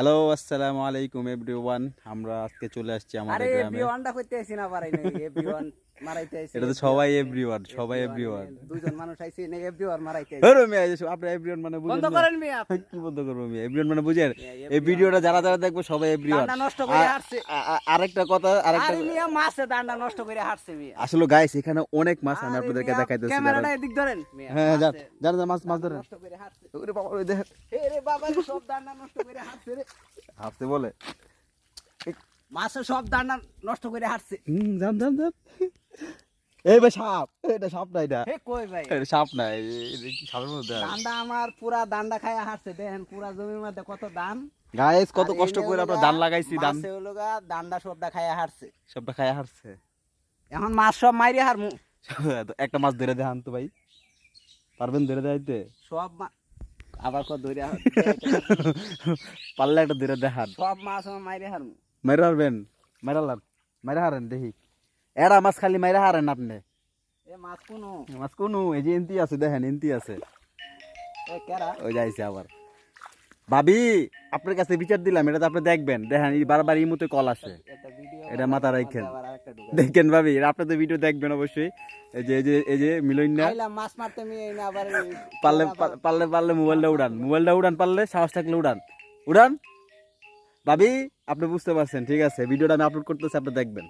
Hello আসসালামু আলাইকুম everyone আমরা আজকে চলে আসছি আরে আমাদের গ্রামে এভরিওয়ানটা করতে আসি না পারাই নাই এভরিওয়ান মারাইতে আইছি এটা তো সবাই এভরিওয়ান সবাই এভরিওয়ান দুইজন মানুষ আইছি না এভরিওয়ান মারাইতে আইছি। হ্যালো মিয়া আপনি এভরিওয়ান মানে বুঝেন বন্ধ করেন মিয়া। কি বন্ধ করব মিয়া? এভরিওয়ান মানে বুঝেন এই ভিডিওটা যারা যারা দেখব সবাই এভরিওয়ান নষ্ট করে আরেকটা কথা আরেকটা আরে মিয়া মাছে দান্ডা নষ্ট করে মিয়া। আসলে গাইস এখানে অনেক মাছ আমি আপনাদেরকে দেখাইতেছি ক্যামেরাটা এদিক ধরেন। হ্যাঁ যান যান যান, মাছ মাছ ধরেন। নষ্ট করে হাঁটছে ওরে বাবা ওই দেখেন এ বাবা সব দান্ডা নষ্ট করে রে। বলে। মাছে সব দান্ডা নষ্ট করে হাঁটছে হুম যান যান যান। এই ভাই সাপ এটা সাপ না। এটা কই ভাই? এটা সাপ না সাপের মধ্যে দান্ডা আমার পুরা দান্ডা খায়া হাঁটছে দেখেন পুরা জমির মধ্যে কত ধান গাইস কত কষ্ট করে আমরা ধান লাগাইছি ধান মাছে হলো গা দান্ডা সবটা খায়া সবটা খায় হারছে? এখন মাছ সব মাইরে হারমু। একটা মাছ ধরে দেখান তো ভাই। পারবেন ধরে দেখাইতে? সব আবার কত ধরে পারলে একটা ধরে দেখান। সব মাছ মাইরে হারমু। মেরে হারবেন? মেরে হারেন দেখি। এরা মাছ খালি মেরে হারেন আপনি। এ মাছ কোনো? মাছ কোন? এই যে এনতি আছে দেখেন এনতি আছে। ওই যাইছে আবার। ভাবি আপনার কাছে বিচার দিলাম এটা তো আপনি দেখবেন। দেখেন বারবার এই মতো কল আছে এটা মাথা রাখেন। দেখেন ভাবি আপনি তো ভিডিও দেখবেন অবশ্যই। এই যে এই যে এই যে মিলন না। মাছ মারতে আবার পারলে পারলে পারলে মোবাইলটা উড়ান। মোবাইলটা উড়ান পারলে সাহস থাকলে উড়ান। উড়ান? ভাবি আপনি বুঝতে পারছেন ঠিক আছে। ভিডিওটা আমি আপলোড করতেছি আপনি দেখবেন।